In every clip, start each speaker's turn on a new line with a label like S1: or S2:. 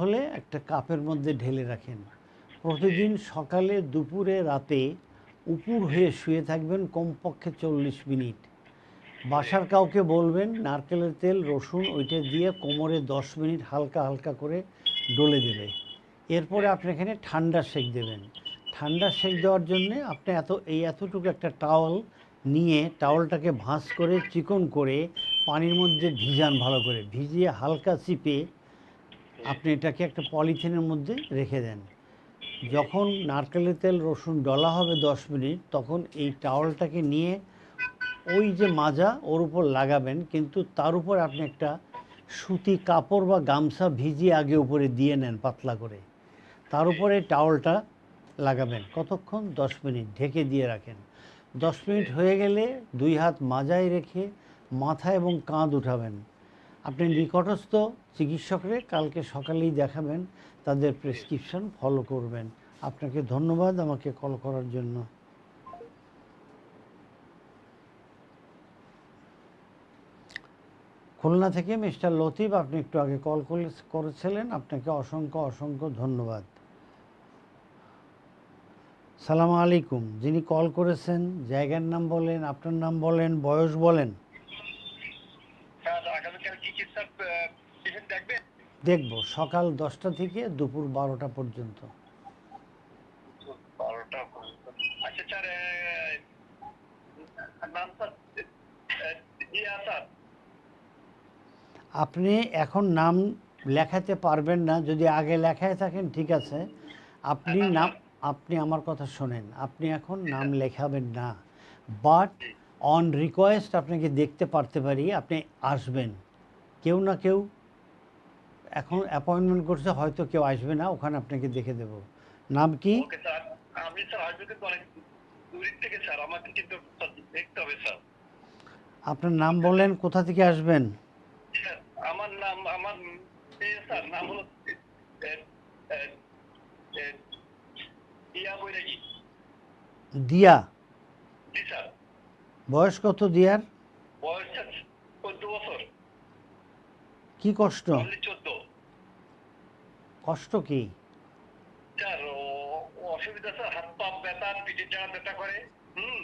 S1: হলে একটা কাপের মধ্যে ঢেলে রাখেন। প্রতিদিন সকালে দুপুরে রাতে উপুর হয়ে শুয়ে থাকবেন কমপক্ষে চল্লিশ মিনিট। বাসার কাউকে বলবেন, নারকেলের তেল, রসুন ওইটা দিয়ে কোমরে দশ মিনিট হালকা হালকা করে ডলে দেবে এরপরে আপনি এখানে ঠান্ডা সেক দেবেন। ঠান্ডা সেক দেওয়ার জন্যে আপনি এত, এই এতটুকু একটা টাওয়াল নিয়ে টাওয়ালটাকে ভাঁজ করে, চিকন করে পানির মধ্যে ভিজান ভালো করে, ভিজিয়ে হালকা চিপে আপনি এটাকে একটা পলিথিনের মধ্যে রেখে দেন। যখন নারকেলের তেল, রসুন ডলা হবে দশ মিনিট, তখন এই টাওয়ালটাকে নিয়ে ওই যে মাজা ওর উপর লাগাবেন, কিন্তু তার উপর আপনি একটা সুতি কাপড় বা গামছা ভিজিয়ে আগে উপরে দিয়ে নেন পাতলা করে। তার উপরে টাওয়ালটা লাগাবেন কতক্ষণ? দশ মিনিট ঢেকে দিয়ে রাখেন। দশ মিনিট হয়ে গেলে দুই হাত মাজায় রেখে মাথা এবং কাঁধ উঠাবেন। আপনি নিকটস্থ চিকিৎসকরে কালকে সকালেই দেখাবেন, তাদের প্রেসক্রিপশন ফলো করবেন। আপনাকে ধন্যবাদ আমাকে কল করার জন্য। খুলনা থেকে মিস্টার লতিফ, আপনি একটু আগে কল করে- করেছিলেন, আপনাকে অসংখ্য অসংখ্য ধন্যবাদ। সালাম আলাইকুম, যিনি কল করেছেন, জায়গার নাম বলেন, আপনার নাম বলেন, বয়স বলেন।
S2: আগামীকাল চিকিৎসা পেশেন্ট দেখবে
S1: দেখব সকাল দশটা থেকে দুপুর বারোটা পর্যন্ত।
S2: বারোটা পর্যন্ত। আচ্ছা স্যার নাম স্যার?
S1: আপনি এখন নাম লেখাতে পারবেন না যদি আগে লেখায় থাকেন ঠিক আছে। আপনি নাম আপনি আমার কথা শোনেন। আপনি এখন নাম লেখাবেন না। বাট অন রিকোয়েস্ট আপনাকে দেখতে পারতে পারি আপনি আসবেন। কেউ না কেউ এখন অ্যাপয়েন্টমেন্ট করছে হয়তো কেউ আসবে না ওখানে আপনাকে দেখে দেব। নাম কি?
S2: স্যার আমি স্যার আসবে কিন্তু অনেক দূরের থেকে স্যার আমাকে কিন্তু দেখতে হবে স্যার।
S1: আপনার নাম বললেন কোথা থেকে আসবেন?
S2: স্যার আমার নাম আমার স্যার নাম হলো এ, বৈরাগী।
S1: দিয়া?
S2: জি স্যার।
S1: বয়স কত দিয়ার?
S2: বয়স চোদ্দ বছর।
S1: কি কষ্ট? কষ্ট কি?
S2: স্যার ও- ও অসুবিধা হাত পা ব্যথা পিঠের ব্যথা করে হুম।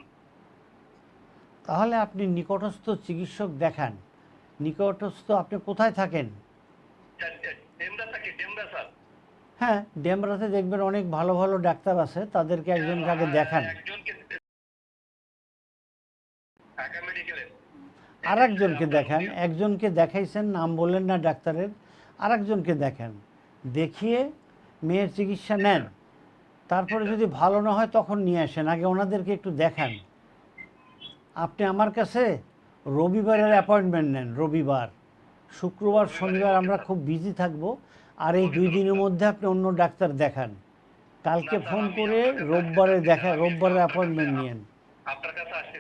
S1: তাহলে আপনি নিকটস্থ চিকিৎসক দেখান। নিকটস্থ আপনি কোথায় থাকেন? হ্যাঁ ডেমরাতে দেখবেন অনেক ভালো ভালো ডাক্তার আছে তাদেরকে একজনকে আগে দেখান
S2: একজনকে ঢাকা মেডিকেলে
S1: আর একজনকে দেখান, একজনকে দেখাইছেন, নাম বললেন না ডাক্তারের আর একজনকে দেখান। দেখিয়ে মেয়ের চিকিৎসা নেন। তারপরে যদি ভালো না হয় তখন নিয়ে আসেন। আগে ওনাদেরকে একটু দেখান। আপনি আমার কাছে রবিবারের অ্যাপয়েন্টমেন্ট নেন, রবিবার। শুক্রবার, শনিবার আমরা খুব বিজি থাকব, আর এই দুই দিনের মধ্যে আপনি অন্য ডাক্তার দেখান। কালকে ফোন করে রোববারে দেখা, রোববারের অ্যাপয়েন্টমেন্ট নিয়েন।
S2: আপনার কাছে আসতে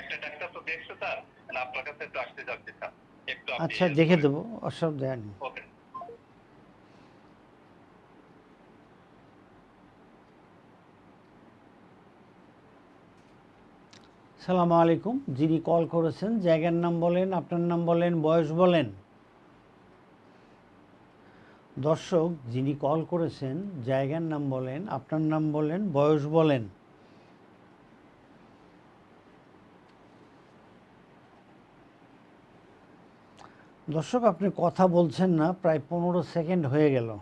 S2: একটা ডাক্তার তো দেখছ স্যার আর আপনার কাছে একটু আসতে চাচ্ছি স্যার। একটু
S1: আচ্ছা দেখে দেবো অসুবিধা নেই।
S2: ওকে।
S1: সালাম আলাইকুম যিনি কল করেছেন জায়গার নাম বলেন আপনার নাম বলেন বয়স বলেন। দর্শক যিনি কল করেছেন জায়গার নাম বলেন আপনার নাম বলেন বয়স বলেন। দর্শক আপনি কথা বলছেন না প্রায় পনেরো সেকেন্ড হয়ে গেল।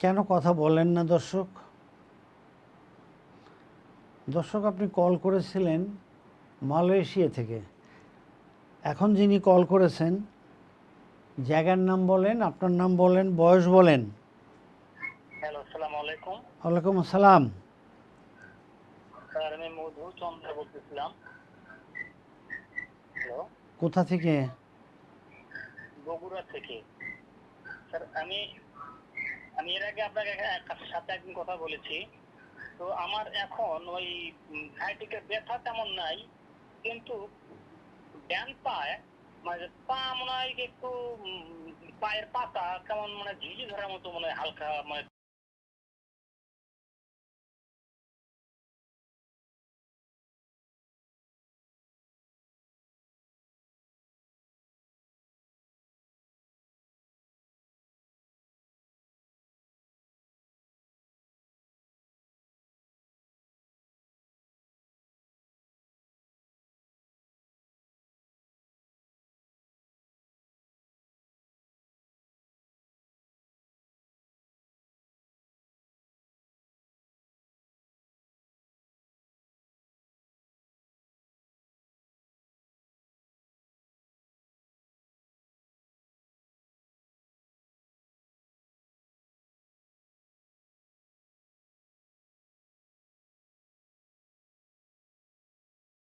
S1: কেন কথা বলেন না দর্শক? দর্শক আপনি কল করেছিলেন মালয়েশিয়া থেকে। এখন যিনি কল করেছেন জায়গার নাম বলেন আপনার নাম বলেন বয়স বলেন।
S2: হ্যালো আসসালামু আলাইকুম।
S1: ওয়ালাইকুম আসসালাম।
S2: স্যার আমি মধু চন্দ্র বলতেছিলাম।
S1: কোথা থেকে?
S2: বগুড়া থেকে। স্যার, আমি আমি এর আগে আপনাকে সাথে একদিন কথা বলেছি। তো আমার এখন ওই সাইটিকে ব্যথা তেমন নাই, কিন্তু ডান পায়ে মানে পা মনে হয় একটু পায়ের পাতা কেমন মানে ঝিঝি ধরার মতো মনে হয়, হালকা মানে